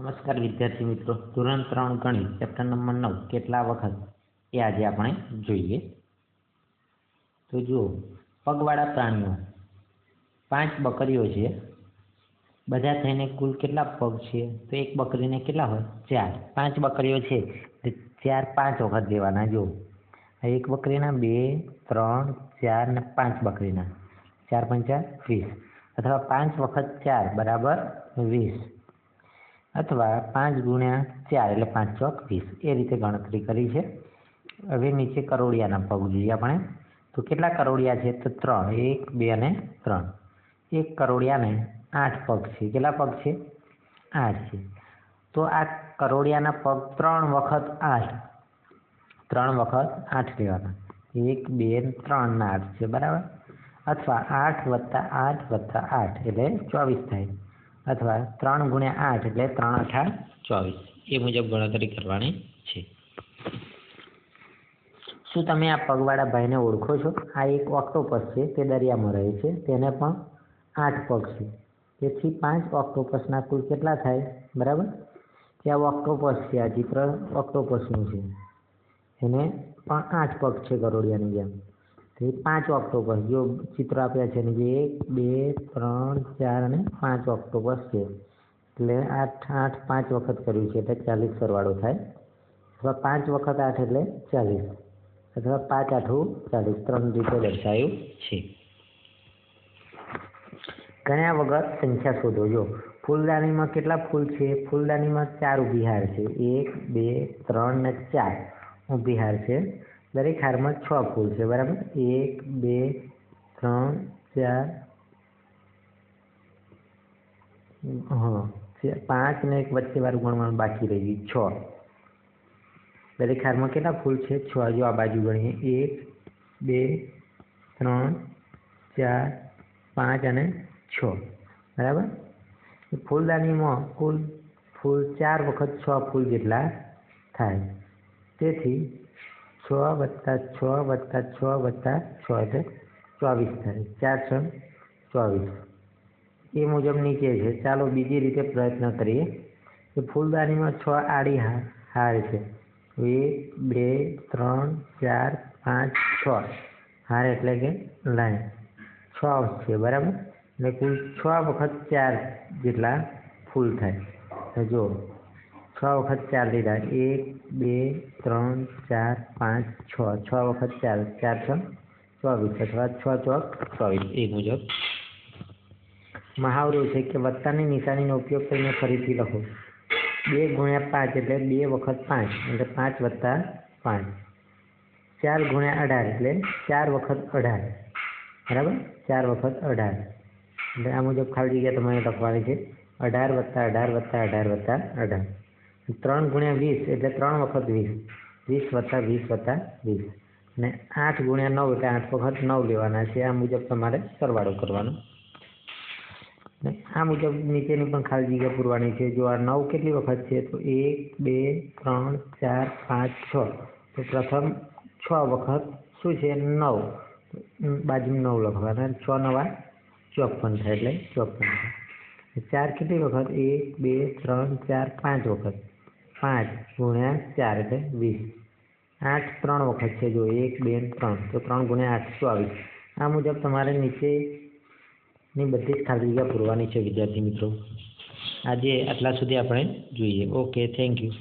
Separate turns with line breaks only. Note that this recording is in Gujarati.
નમસ્કાર વિદ્યાર્થી મિત્રો. ધોરણ ત્રણ ગણિત ચેપ્ટર નંબર નવ, કેટલા વખત? એ આજે આપણે જોઈએ. તો જુઓ, પગવાળા પ્રાણીઓ. પાંચ બકરીઓ છે. બધા થઈને કુલ કેટલા પગ છે? તો એક બકરીને કેટલા હોય? ચાર. પાંચ બકરીઓ છે. ચાર પાંચ વખત લેવાના, જુઓ. એક બકરીના બે, ત્રણ, ચાર ને પાંચ બકરીના. ચાર પંચા વીસ. અથવા પાંચ વખત ચાર, બરાબર વીસ. અથવા પાંચ ગુણ્યા ચાર એટલે પાંચ ચોક વીસ. એ રીતે ગણતરી કરી છે. હવે નીચે કરોડિયાના પગ જોઈએ આપણે. તો કેટલા કરોડિયા છે? તો ત્રણ. એક, બે અને ત્રણ. એક કરોડિયાને આઠ પગ છે. કેટલા પગ છે? આઠ છે. તો આ કરોડિયાના પગ ત્રણ વખત આઠ. ત્રણ વખત આઠ લેવાના. એક, બે ત્રણના આઠ છે. બરાબર? અથવા આઠ વત્તા આઠ વત્તા આઠ એટલે ચોવીસ થાય. અથવા ત્રણ ગુણ્યા આઠ એટલે ત્રણ અઠા ચોવીસ. એ મુજબ ગણતરી કરવાની છે. શું તમે આ પગવાળા ભાઈને ઓળખો છો? આ એક ઓક્ટોપસ છે, તે દરિયામાં રહે છે, તેને પણ આઠ પગ છે. તેથી પાંચ ઓક્ટોપસના કુલ કેટલા થાય? બરાબર? ત્યાં ઓક્ટોપસ છે, આ ચિત્ર ઓક્ટોપસનું છે. એને પણ આઠ પગ છે ગરોડિયાની જેમ. તે પાંચ ઓક્ટોબર જો ચિત્ર આપ્યા છે જે એક, બે, ત્રણ, ચાર અને પાંચ ઓક્ટોબર છે. એટલે આઠ આઠ, પાંચ વખત કર્યું છે એટલે ચાલીસ સરવાળો થાય. અથવા પાંચ વખત આઠ એટલે ચાલીસ. અથવા પાંચ આઠું ચાલીસ. ત્રણ રીતે દર્શાવ્યું છે. ગણ્યા વગર સંખ્યા શોધો. જો ફૂલદાનીમાં કેટલા ફૂલ છે? ફૂલદાનીમાં ચાર હાર છે. એક, બે, ત્રણ ને ચાર હાર છે. દરેક હારમાં છ ફૂલ છે, બરાબર? એક, બે, ત્રણ, ચાર, હા પાંચ ને એક વચ્ચે વાળું ગણવાનું બાકી રહી ગયું, છ. દરેક હારમાં કેટલા ફૂલ છે? છ. જો આ બાજુ ગણીએ, એક, બે, ત્રણ, ચાર, પાંચ અને છ. બરાબર? ફૂલદાનીમાં કુલ ફૂલ ચાર વખત છ ફૂલ જેટલા થાય. તેથી છ વત્તા છ વત્તા છ વત્તા છ એટલે ચોવીસ થાય. ચાર છ ચોવીસ. એ મુજબ નીચે છે. ચાલો બીજી રીતે પ્રયત્ન કરીએ. કે ફૂલદાનીમાં છ આડી હાર છે. એક, બે, ત્રણ, ચાર, પાંચ, છ. હાર એટલે કે લાઈન. છ છે, બરાબર? એટલે કુલ છ વખત ચાર જેટલા ફૂલ થાય. જો છ વખત ચાર લીધા એક બે ત્રણ ચાર પાંચ છ છ વખત ચાર ચાર છ ચોવીસ અથવા છ ચોક ચોવીસ એ મુજબ મહાવરો છે કે વત્તાની નિશાનીનો ઉપયોગ કરીને ફરીથી લખો। બે ગુણ્યા પાંચ એટલે બે વખત પાંચ એટલે પાંચ વત્તા પાંચ. ચાર ગુણ્યા અઢાર એટલે ચાર વખત અઢાર. બરાબર? ચાર વખત અઢાર. એટલે આ મુજબ ખાલી જગ્યા તમારે લખવાની છે. અઢાર વત્તા અઢાર વત્તા અઢાર વત્તા અઢાર. ત્રણ ગુણ્યા વીસ એટલે ત્રણ વખત વીસ વીસ વત્તા વીસ વત્તા વીસ અને આઠ ગુણ્યા નવ એટલે આઠ વખત નવ લેવાના છે આ મુજબ તમારે સરવાળો કરવાનો આ મુજબ નીચેની પણ ખાલી જગ્યા પૂરવાની છે જો આ નવ કેટલી વખત છે તો એક બે ત્રણ ચાર પાંચ છ તો પ્રથમ છ વખત શું છે નવ બાજુમાં નવ લખવાના છ નવા ચોપન થાય એટલે ચોપન થાય ચાર કેટલી વખત એક બે ત્રણ ચાર પાંચ વખત પાંચ ગુણ્યા ચાર એટલે વીસ. આઠ ત્રણ વખત છે જો એક, બે ત્રણ. તો ત્રણ ગુણ્યા આઠ ચોવીસ. આ મુજબ તમારે નીચેની બધી જ ખાલી જગ્યા પૂરવાની છે વિદ્યાર્થી મિત્રો. આજે આટલા સુધી આપણે જોઈએ. Okay, thank you.